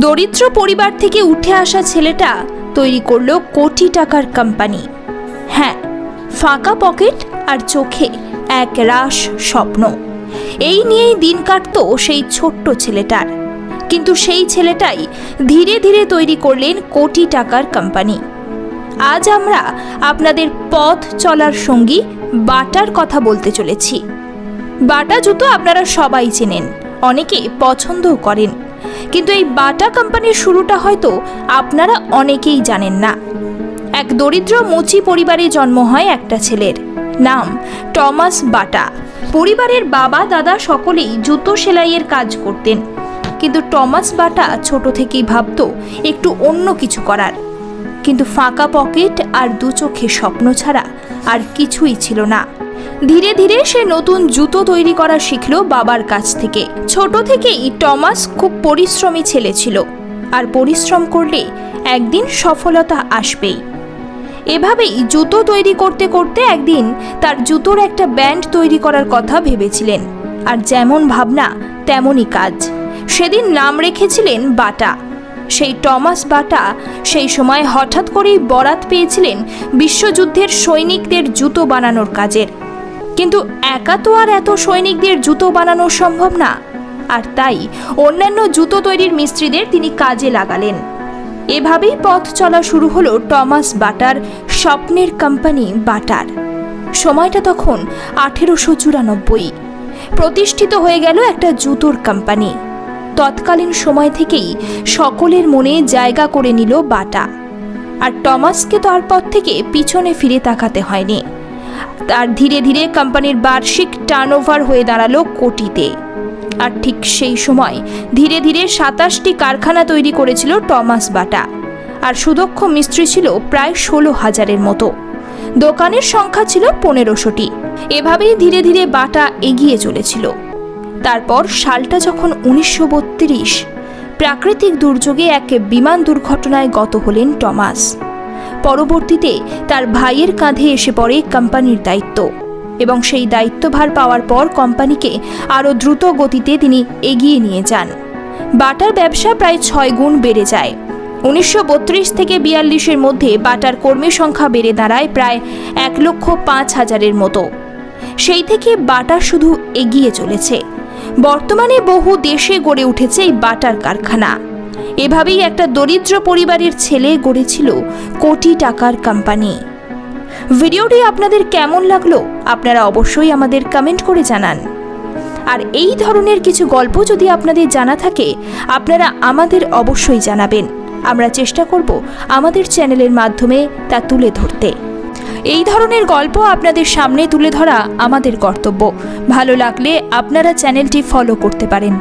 দরিদ্র পরিবার থেকে উঠে আসা ছেলেটা তৈরি করল কোটি টাকার কোম্পানি হ্যাঁ ফাঁকা পকেট আর চোখে এক রাস স্বপ্ন। এই নিয়েই দিন কাটতো সেই ছোট্ট ছেলেটার। কিন্তু সেই ছেলেটাই ধীরে ধীরে তৈরি করলেন কোটি টাকার কোম্পানি আজ আমরা আপনাদের পথ চলার সঙ্গী বাটার কথা বলতে চলেছি। বাটা জুতো আপনারা সবাই চেনেন, অনেকে পছন্দও করেন। কিন্তু এই বাটা কোম্পানির শুরুটা হয়তো আপনারা অনেকেই জানেন না। এক দরিদ্র মুচি পরিবারে জন্ম হয় একটা ছেলের, নাম টমাস বাটা। পরিবারের বাবা দাদা সকলেই জুতো সেলাইয়ের কাজ করতেন। কিন্তু টমাস বাটা ছোট থেকেই ভাবত একটু অন্য কিছু করার। কিন্তু ফাঁকা পকেট আর দু চোখে স্বপ্ন ছাড়া আর কিছুই ছিল না। ধীরে ধীরে সে নতুন জুতো তৈরি করা শিখল বাবার কাছ থেকে। ছোট থেকেই টমাস খুব পরিশ্রমী ছেলে ছিল। আর পরিশ্রম করলে একদিন সফলতা আসবেই। এভাবেই জুতো তৈরি করতে করতে একদিন তার জুতোর একটা ব্যান্ড তৈরি করার কথা ভেবেছিলেন। আর যেমন ভাবনা, তেমনই কাজ। সেদিন নাম রেখেছিলেন বাটা। সেই টমাস বাটা সেই সময় হঠাৎ করেই বরাত পেয়েছিলেন বিশ্বযুদ্ধের সৈনিকদের জুতো বানানোর কাজের। কিন্তু একা তো আর এত সৈনিকদের জুতো বানানো সম্ভব না। আর তাই অন্যান্য জুতো তৈরির মিস্ত্রিদের তিনি কাজে লাগালেন। এভাবেই পথ চলা শুরু হলো টমাস বাটার স্বপ্নের কোম্পানি বাটার। সময়টা তখন আঠেরোশো চুরানব্বই। প্রতিষ্ঠিত হয়ে গেল একটা জুতোর কোম্পানি। তৎকালীন সময় থেকেই সকলের মনে জায়গা করে নিল বাটা। আর টমাসকে তো আর তারপর থেকে পিছনে ফিরে তাকাতে হয়নি। তার ধীরে ধীরে কোম্পানির বার্ষিক টার্নওভার হয়ে দাঁড়াল কোটিতে। আর ঠিক সেই সময় ধীরে ধীরে সাতাশটি কারখানা তৈরি করেছিল টমাস বাটা। আর সুদক্ষ মিস্ত্রি ছিল প্রায় ষোলো হাজারের মতো। দোকানের সংখ্যা ছিল পনেরোশোটি। এভাবেই ধীরে ধীরে বাটা এগিয়ে চলেছিল। তারপর সালটা যখন উনিশশো বত্রিশ, প্রাকৃতিক দুর্যোগে এক বিমান দুর্ঘটনায় গত হলেন টমাস। পরবর্তীতে তার ভাইয়ের কাঁধে এসে পড়ে কোম্পানির দায়িত্ব এবং সেই দায়িত্বভার পাওয়ার পর কোম্পানিকে আরও দ্রুত গতিতে তিনি এগিয়ে নিয়ে যান। বাটার ব্যবসা প্রায় ছয় গুণ বেড়ে যায়। উনিশশো বত্রিশ থেকে বিয়াল্লিশের মধ্যে বাটার কর্মী সংখ্যা বেড়ে দাঁড়ায় প্রায় এক লক্ষ পাঁচ হাজারের মতো। সেই থেকে বাটা শুধু এগিয়ে চলেছে। বর্তমানে বহু দেশে গড়ে উঠেছে এই বাটার কারখানা। এভাবেই একটা দরিদ্র পরিবারের ছেলে গড়েছিল কোটি টাকার কোম্পানি ভিডিওটি আপনাদের কেমন লাগল, আপনারা অবশ্যই আমাদের কমেন্ট করে জানান। আর এই ধরনের কিছু গল্প যদি আপনাদের জানা থাকে, আপনারা আমাদের অবশ্যই জানাবেন। আমরা চেষ্টা করব আমাদের চ্যানেলের মাধ্যমে তা তুলে ধরতে। এই ধরনের গল্প আপনাদের সামনে তুলে ধরা আমাদের কর্তব্য। ভালো লাগলে আপনারা চ্যানেলটি ফলো করতে পারেন।